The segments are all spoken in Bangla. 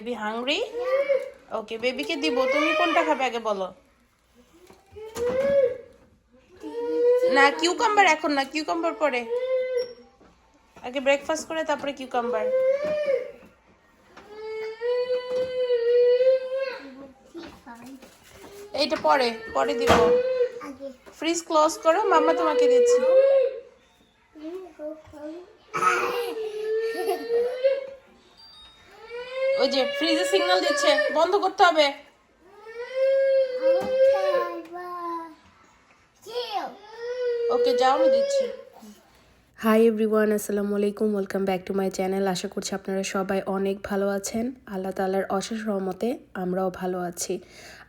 Baby hungry? ওকে বেবিকে দিব। তুমি কোনটা খাবে আগে বলো? না কিউকাম্বার এখন না কিউকাম্বার পরে। আগে ব্রেকফাস্ট করে তারপরে কিউকাম্বার এইটা পরে পরে দিব। ফ্রিজ ক্লোজ করো মাম্মা তোমাকে দিচ্ছি। ওই যে ফ্রিজে সিগন্যাল দিচ্ছে, বন্ধ করতে হবে। ওকে যাও আমি দিচ্ছি। হাই এভরিওয়ান আসসালামু আলাইকুম welcome back to my channel আশা করছি আপনারা সবাই অনেক ভালো আছেন। আল্লাহ তালার অশেষ রহমতে আমরাও ভালো আছি।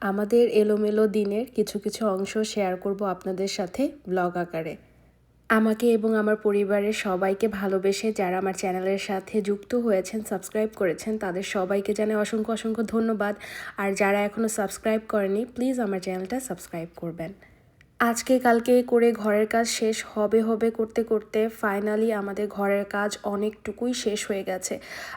আমাদের এলোমেলো দিনের কিছু কিছু অংশ শেয়ার করব আপনাদের সাথে ব্লগ আকারে। আমাকে এবং আমার পরিবারের সবাইকে ভালোবেসে যারা আমার চ্যানেলের সাথে যুক্ত হয়েছেন সাবস্ক্রাইব করেছেন, তাদের সবাইকে জানাই অসংখ্য অসংখ্য ধন্যবাদ। আর যারা এখনও সাবস্ক্রাইব করেনি প্লিজ আমার চ্যানেলটা সাবস্ক্রাইব করবেন। আজকে কালকে করে ঘরের কাজ শেষ হবে হবে করতে করতে ফাইনালি আমাদের ঘরের কাজ অনেকটুকুই শেষ হয়ে গেছে।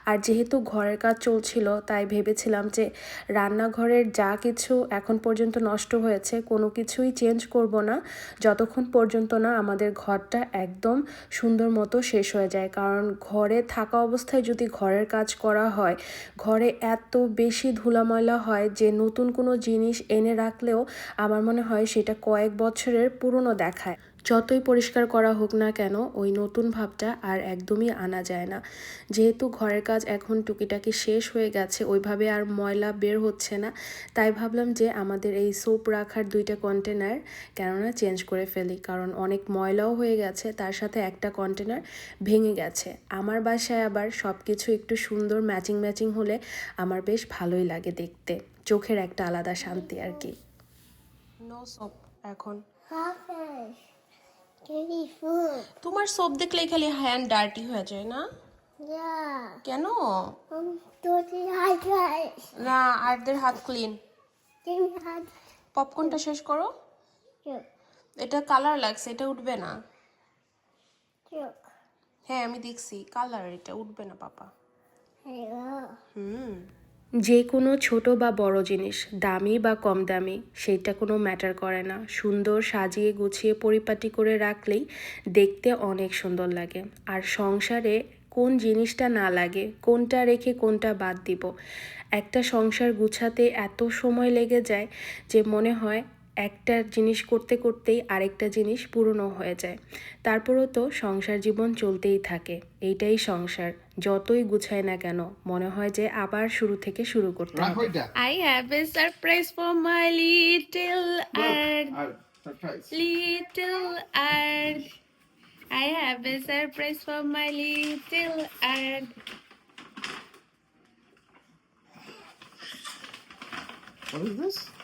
আর যেহেতু ঘরের কাজ চলছিল, তাই ভেবেছিলাম যে রান্নাঘরের যা কিছু এখন পর্যন্ত নষ্ট হয়েছে, কোনো কিছুই চেঞ্জ করব না। যতক্ষণ পর্যন্ত না আমাদের ঘরটা একদম সুন্দর মতো শেষ হয়ে যায়। কারণ ঘরে থাকা অবস্থায় যদি ঘরের কাজ করা হয়, ঘরে এত বেশি ধুলাময়লা হয় যে নতুন কোনো জিনিস এনে রাখলেও আমার মনে হয় সেটা কয়েক বছরের পুরনো দেখায়। যতই পরিষ্কার করা হোক না কেন, ওই নতুন ভাবটা আর একদমই আনা যায় না। যেহেতু ঘরের কাজ এখন টুকিটাকি শেষ হয়ে গেছে, ওইভাবে আর ময়লা বের হচ্ছে না, তাই ভাবলাম যে আমাদের এই সোপ রাখার দুইটা কন্টেনার কেননা চেঞ্জ করে ফেলি। কারণ অনেক ময়লাও হয়ে গেছে, তার সাথে একটা কন্টেনার ভেঙে গেছে। আমার বাসায় আবার সব কিছু একটু সুন্দর ম্যাচিং ম্যাচিং হলে আমার বেশ ভালোই লাগে দেখতে। চোখের একটা আলাদা শান্তি আর কি। নো সোপ এখন. তোমার সোপ দেখলে খালি হ্যান্ড ডার্টি হয়ে যায় না. কেন Um, না আরদের হাত ক্লিন পপকর্নটা শেষ করো. এটা কালার লাগছে এটা উঠবে না. হ্যাঁ আমি দেখছি কালার এটা উঠবে না পাপা. হুম যে কোনো ছোট বা বড় জিনিস, দামি বা কম দামি সেটা কোনো ম্যাটার করে না। সুন্দর সাজিয়ে গুছিয়ে পরিপাটি করে রাখলেই দেখতে অনেক সুন্দর লাগে। আর সংসারে কোন জিনিসটা না লাগে, কোনটা রেখে কোনটা বাদ দিব? একটা সংসার গুছাতে এত সময় লেগে যায় যে মনে হয় একটা জিনিস করতে করতেই আরেকটা জিনিস পুরনো হয়ে যায়। তারপরও তো সংসার জীবন চলতেই থাকে। এইটাই সংসার। যতই গুছায় না কেন মনে হয় যে আবার শুরু থেকে শুরু করতে হবে। have a surprise for my little earth, R surprise little earth. I have a surprise for my little earth. What is this?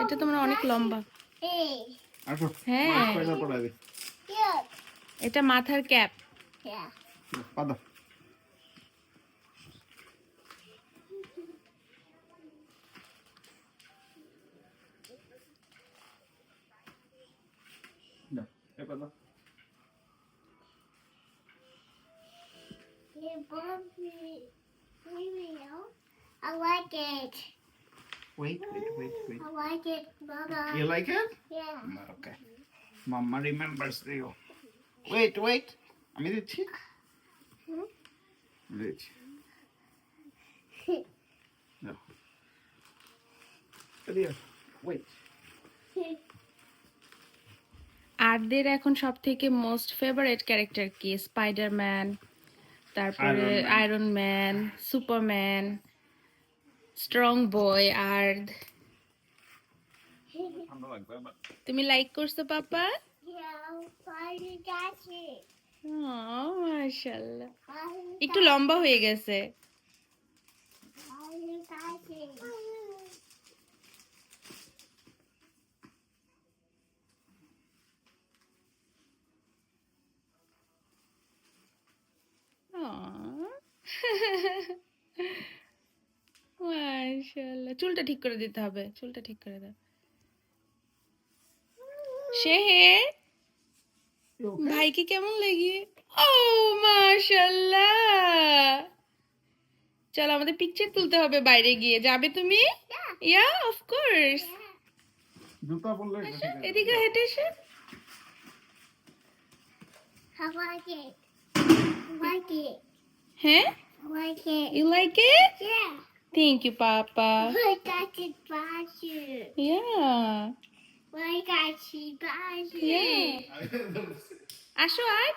এটা তোমার অনেক লম্বা Hey. আসো হ্যাঁ। মা spider পড়াই দিই। Yeah. এটা মাথার ক্যাপ Yeah. পা দাও। দাও, এই পা দাও। You bought me. Video. I like it. Wait, wait, wait, wait. I like it, Mama. You like it? Yeah. Okay. Mama remembers you. Wait, wait. আমি দিচ্ছি দিচ্ছি। Wait. আরদের এখন সব থেকে মোস্ট ফেভারিট ক্যারেক্টার কি স্পাইডারম্যান তারপরে Iron Man. Iron Man Superman strong boy আবার। তুমি লাইক করছ পাপা? মাশাল্লাহ একটু লম্বা হয়ে গেছে guys? মাশাআল্লাহ। চুলটা ঠিক করে দিতে হবে। চুলটা ঠিক করে দাও। ভাইকে কেমন লাগে ও মাশাআল্লাহ। চলো আমাদের পিকচার তুলতে হবে বাইরে গিয়ে। যাবে তুমি? ইয়া অফ কোর্স জুতা পরলে। এদিকে হেঁটে এসে? Like it? হ্যাঁ? You like it Yeah. Thank you papa Why got you you? Yeah Why got you you? Yeah. আসো আর।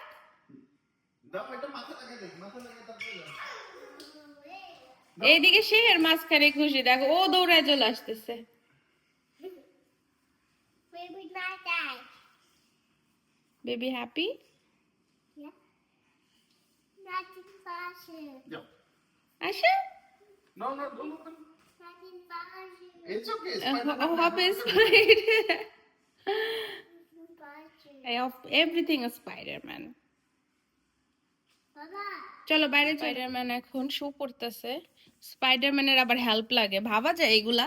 এইদিকে শেহের মাঝখানে খুশি দেখো ও দৌড়ায় চলে আসতেছে baby happy Yeah. Nothing fashion. যাও। আসো No, no. Nothing fashion. It's okay, Uh, never is. Spider. Nothing fashion. Everything is Spider-Man. চলো বাইরে স্পাইডারম্যান এখন শো করতেছে স্পাইডারম্যানের আবার হেল্প লাগে ভাবা যায় এগুলা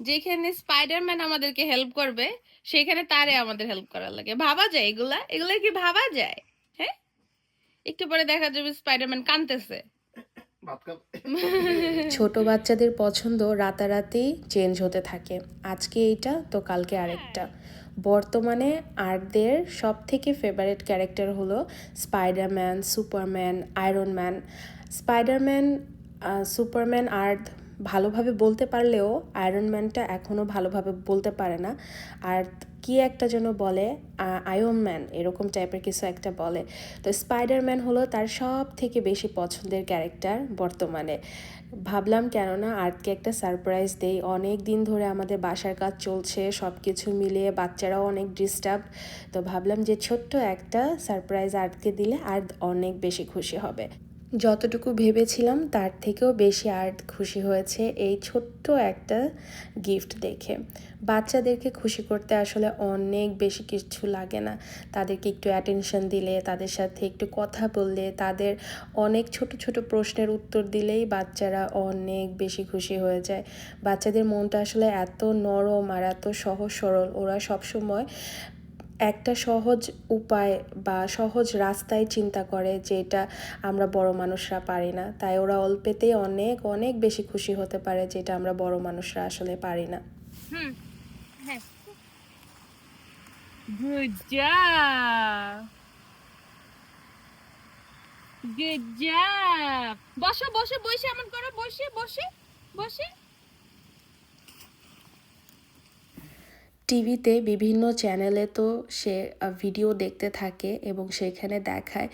যেখানে স্পাইডারম্যান আমাদেরকে হেল্প করবে সেখানে তারে আমাদের হেল্প করার লাগে ভাবা যায় এগুলা এগুলা কি ভাবা যায় হ্যাঁ একটু পরে দেখা যাবে স্পাইডারম্যান কানতেছে। ছোট বাচ্চাদের পছন্দ রাতারাতি চেঞ্জ হতে থাকে। আজকে এইটা, তো কালকে আরেকটা। বর্তমানে আর্টদের সব থেকে ফেভারিট ক্যারেক্টার হলো Spiderman Superman Iron Man Spiderman Superman art ভালোভাবে বলতে পারলেও আয়রন ম্যানটা এখনও ভালোভাবে বলতে পারে না। আর কি একটা যেন বলে আয়রন ম্যান এরকম টাইপের কিছু একটা বলে। তো স্পাইডারম্যান হলো তার সব থেকে বেশি পছন্দের ক্যারেক্টার বর্তমানে। ভাবলাম কেননা আর্টকে একটা সারপ্রাইজ দেই। অনেক দিন ধরে আমাদের বাসার কাজ চলছে সব কিছু মিলিয়ে বাচ্চারাও অনেক ডিস্টার্ব তো ভাবলাম যে ছোট্ট একটা সারপ্রাইজ আর্টকে দিলে আর্ট অনেক বেশি খুশি হবে। যতটুকু ভেবেছিলাম, তার থেকেও বেশি আর্ট খুশি হয়েছে এই ছোট্ট একটা গিফট দেখে। বাচ্চাদেরকে খুশি করতে আসলে অনেক বেশি কিছু লাগে না। তাদেরকে একটু অ্যাটেনশন দিলে, তাদের সাথে একটু কথা বললে, তাদের অনেক ছোট ছোট প্রশ্নের উত্তর দিলেই বাচ্চারা অনেক বেশি খুশি হয়ে যায়। বাচ্চাদের মনটা আসলে এত নরম আর এত সহজ সরল। ওরা সবসময় একটা সহজ উপায় বা সহজ রাস্তায় চিন্তা করে যেটা আমরা বড় মানুষরা পারি না। তাই ওরা অল্পেতেই অনেক অনেক বেশি খুশি হতে পারে যেটা আমরা বড় মানুষরা আসলে পারি না। হুম হ্যাঁ। গুড জব বসো বসো বসে এমন করো বসে বসে বসে। টিভিতে বিভিন্ন চ্যানেলে তো সে ভিডিও দেখতে থাকে এবং সেখানে দেখায়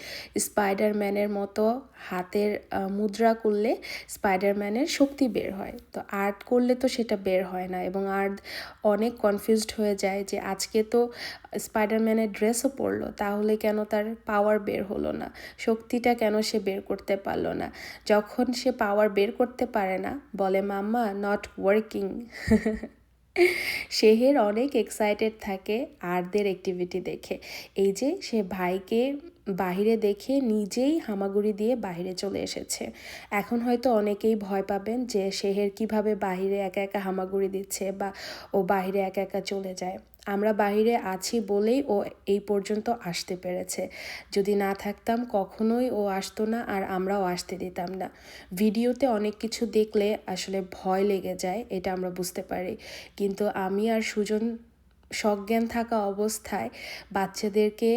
স্পাইডারম্যানের মতো হাতের মুদ্রা করলে স্পাইডারম্যানের শক্তি বের হয়। তো আর্ট করলে তো সেটা বের হয় না এবং আর্ট অনেক কনফিউজড হয়ে যায় যে আজকে তো স্পাইডারম্যানের ড্রেসও পরলো, তাহলে কেন তার পাওয়ার বের হলো না? শক্তিটা কেন সে বের করতে পারল না? যখন সে পাওয়ার বের করতে পারে না, বলে, মাম্মা নট ওয়ার্কিং শেহের অনেক এক্সাইটেড থাকে আরদের অ্যাক্টিভিটি দেখে। এই যে সে ভাইকে বাহিরে দেখে নিজেই হামাগুড়ি দিয়ে বাহিরে চলে এসেছে। এখন হয়তো অনেকেই ভয় পাবেন যে শেহের কীভাবে বাহিরে একা একা হামাগুড়ি দিচ্ছে বা ও বাহিরে একা একা চলে যায়। আমরা বাহিরে আছি বলেই ও এই পর্যন্ত আসতে পেরেছে। যদি না থাকতাম, কখনোই ও আসতো না আর আমরাও আসতে দিতাম না। ভিডিওতে অনেক কিছু দেখলে আসলে ভয় লেগে যায়, এটা আমরা বুঝতে পারি। কিন্তু আমি আর সুজন সজ্ঞান থাকা অবস্থায় বাচ্চাদেরকে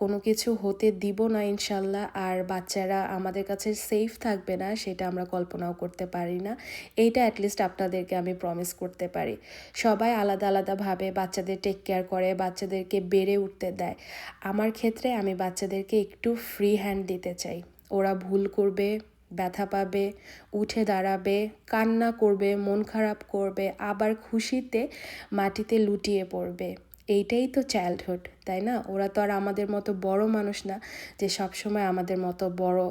কোনো কিছু হতে দিব না ইনশাল্লাহ। আর বাচ্চারা আমাদের কাছে সেফ থাকবে না, সেটা আমরা কল্পনাও করতে পারি না। এইটা অ্যাটলিস্ট আপনাদেরকে আমি প্রমিস করতে পারি। সবাই আলাদা আলাদাভাবে বাচ্চাদের টেক কেয়ার করে, বাচ্চাদেরকে বেড়ে উঠতে দেয়। আমার ক্ষেত্রে আমি বাচ্চাদেরকে একটু ফ্রি হ্যান্ড দিতে চাই। ওরা ভুল করবে ব্যথা পাবে, উঠে দাঁড়াবে, কান্না করবে, মন খারাপ করবে, আবার খুশিতে মাটিতে লুটিয়ে পড়বে। এইটাই তো চাইল্ডহুড তাই না? ওরা তো আর আমাদের মতো বড় মানুষ না যে সবসময় আমাদের মতো বড়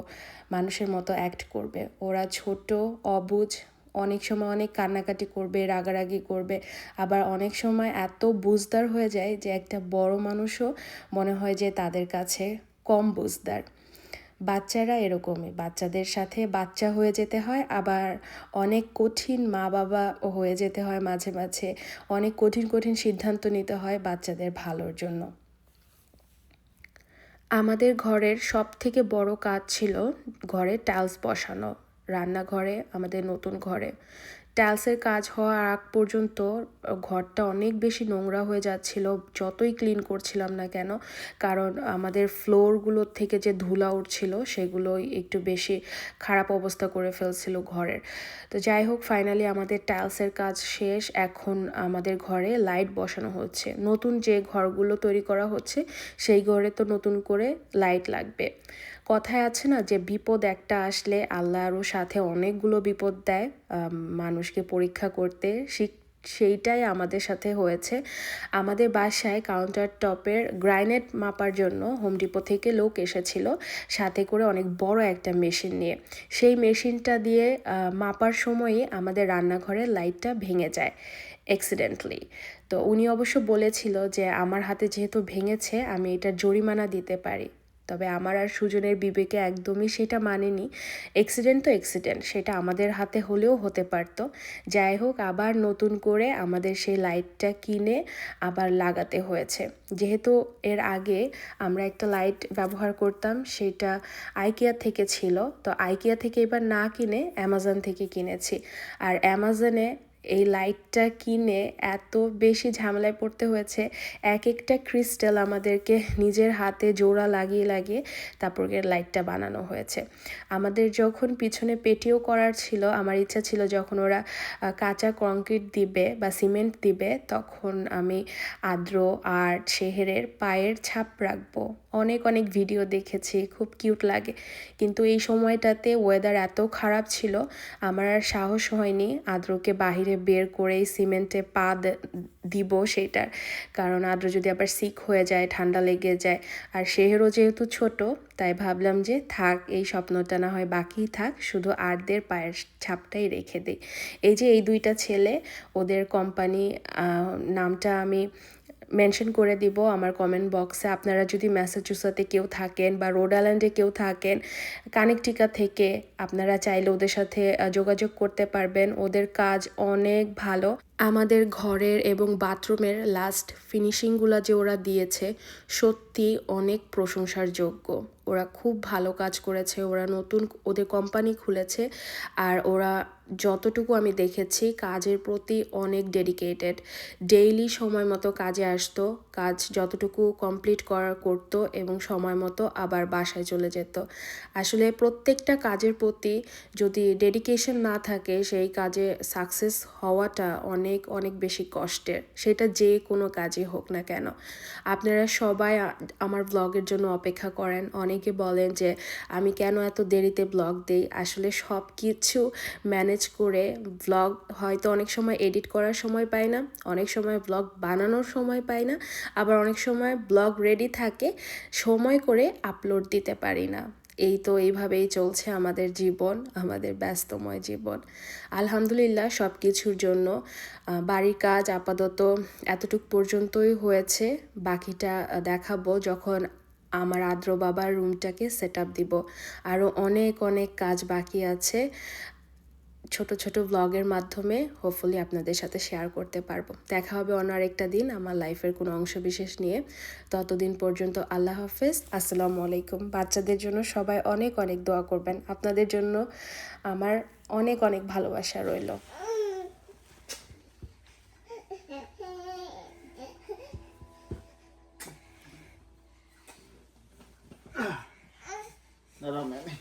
মানুষের মতো অ্যাক্ট করবে। ওরা ছোট অবুঝ অনেক সময় অনেক কান্নাকাটি করবে, রাগারাগি করবে, আবার অনেক সময় এত বুঝদার হয়ে যায় যে একটা বড় মানুষও মনে হয় যে তাদের কাছে কম বুঝদার। বাচ্চারা এরকমই। বাচ্চাদের সাথে বাচ্চা হয়ে যেতে হয়, আবার অনেক কঠিন মা বাবা হয়ে যেতে হয় মাঝে মাঝে। অনেক কঠিন কঠিন সিদ্ধান্ত নিতে হয় বাচ্চাদের ভালোর জন্য। আমাদের ঘরের সব থেকে বড় কাজ ছিল ঘরে টাইলস বসানো, রান্নাঘরে, আমাদের নতুন ঘরে। টাইলসের কাজ হওয়ার আগ পর্যন্ত ঘরটা অনেক বেশি নোংরা হয়ে যাচ্ছিল, যতই ক্লিন করছিলাম না কেন। কারণ আমাদের ফ্লোরগুলোর থেকে যে ধুলা উঠছিল, সেগুলোই একটু বেশি খারাপ অবস্থা করে ফেলছিল ঘরের। তো যাই হোক ফাইনালি আমাদের টাইলসের কাজ শেষ। এখন আমাদের ঘরে লাইট বসানো হচ্ছে। নতুন যে ঘরগুলো তৈরি করা হচ্ছে, সেই ঘরে তো নতুন করে লাইট লাগবে। কথায় আছে না যে বিপদ একটা আসলে আল্লাহরও সাথে অনেকগুলো বিপদ দেয় মানুষকে পরীক্ষা করতে। শিখ সেইটাই আমাদের সাথে হয়েছে। আমাদের বাসায় কাউন্টার টপের গ্রাইনেট মাপার জন্য হোম ডিপো থেকে লোক এসেছিল, সাথে করে অনেক বড় একটা মেশিন নিয়ে। সেই মেশিনটা দিয়ে মাপার সময়ই আমাদের রান্নাঘরের লাইটটা ভেঙে যায় অ্যাক্সিডেন্টলি তো উনি অবশ্য বলেছিল যে, আমার হাতে যেহেতু ভেঙেছে, আমি এটা জরিমানা দিতে পারি। তবে আমার আর সুজনের বিবেকে একদমই সেটা মানেনি। অ্যাক্সিডেন্ট তো অ্যাক্সিডেন্ট সেটা আমাদের হাতে হলেও হতে পারতো। যাই হোক, আবার নতুন করে আমাদের সেই লাইটটা কিনে আবার লাগাতে হয়েছে। যেহেতু এর আগে আমরা একটা লাইট ব্যবহার করতাম, সেটা আইকিয়া থেকে ছিল। তো আইকিয়া থেকে এবার না কিনে অ্যামাজন থেকে কিনেছি। আর অ্যামাজনে এই লাইটটা কিনে এত বেশি ঝামেলায় পড়তে হয়েছে। এক একটা ক্রিস্টাল আমাদেরকে নিজের হাতে জোড়া লাগিয়ে লাগিয়ে তারপর লাইটটা বানানো হয়েছে। আমাদের যখন পিছনে পেটিও করার ছিল, আমার ইচ্ছা ছিল যখন ওরা কাঁচা কংক্রিট দিবে বা সিমেন্ট দিবে, তখন আমি আদ্র আর শেহেরের পায়ের ছাপ রাখব। অনেক অনেক ভিডিও দেখেছি, খুব কিউট লাগে। কিন্তু এই সময়টাতে ওয়েদার এত খারাপ ছিল, আমার আর সাহস হয়নি আদ্রকে বাহিরে বের করেই সিমেন্টে পা দিব সেটার কারণ আদ্র যদি আবার সিক হয়ে যায়, ঠান্ডা লেগে যায়, আর সেহেরও যেহেতু ছোট, তাই ভাবলাম যে থাক, এই স্বপ্নটা না হয় বাকি থাক, শুধু আরদের পায়ের ছাপটাই রেখে দিই। এই যে এই দুইটা ছেলে, ওদের কোম্পানি নামটা আমি মেনশন করে দিব আমার কমেন্ট বক্সে আপনারা যদি ম্যাসাচুসাতে কেউ থাকেন বা রোড আইল্যান্ডে কেউ থাকেন কানেকটিকা থেকে আপনারা চাইলে ওদের সাথে যোগাযোগ করতে পারবেন। ওদের কাজ অনেক ভালো। আমাদের ঘরের এবং বাথরুমের লাস্ট ফিনিশিংগুলো যে ওরা দিয়েছে, সত্যি অনেক প্রশংসার যোগ্য। ওরা খুব ভালো কাজ করেছে, ওরা নতুন ওদের কোম্পানি খুলেছে, আর ওরা যতটুকু আমি দেখেছি, কাজের প্রতি অনেক ডেডিকেটেড ডেইলি সময় মতো কাজে আসতো, কাজ যতটুকু কমপ্লিট করার করতো এবং সময় মতো আবার বাসায় চলে যেত। আসলে প্রত্যেকটা কাজের প্রতি যদি ডেডিকেশন না থাকে, সেই কাজে সাকসেস হওয়াটা অনেক অনেক অনেক বেশি কষ্টের। সেটা যে কোনো কাজে হোক না কেন। আপনারা সবাই আমার ব্লগের জন্য অপেক্ষা করেন। অনেকে বলেন যে, আমি কেন এত দেরিতে ব্লগ দেই? আসলে সব কিছু ম্যানেজ করে ব্লগ হয়তো অনেক সময় এডিট করার সময় পাই না, অনেক সময় ব্লগ বানানোর সময় পাই না, আবার অনেক সময় ব্লগ রেডি থাকে, সময় করে আপলোড দিতে পারি না। এই তো এইভাবেই চলছে আমাদের জীবন, আমাদের ব্যস্তময় জীবন। আলহামদুলিল্লাহ সব কিছুর জন্য বাড়ির কাজ আপাতত এতটুক পর্যন্তই হয়েছে। বাকিটা দেখাবো যখন আমার আদ্র বাবার রুমটাকে সেট আপ দিব। আরও অনেক অনেক কাজ বাকি আছে। ছোট ছোট ব্লগের মাধ্যমে হোপফুলি আপনাদের সাথে শেয়ার করতে পারব। দেখা হবে অন্য আরেকটা দিন আমার লাইফের কোনো অংশ বিশেষ নিয়ে। ততদিন পর্যন্ত আল্লাহ হাফেজ। আসসালামু আলাইকুম। বাচ্চাদের জন্য সবাই অনেক অনেক দোয়া করবেন। আপনাদের জন্য আমার অনেক অনেক ভালোবাসা রইল। No, no, man.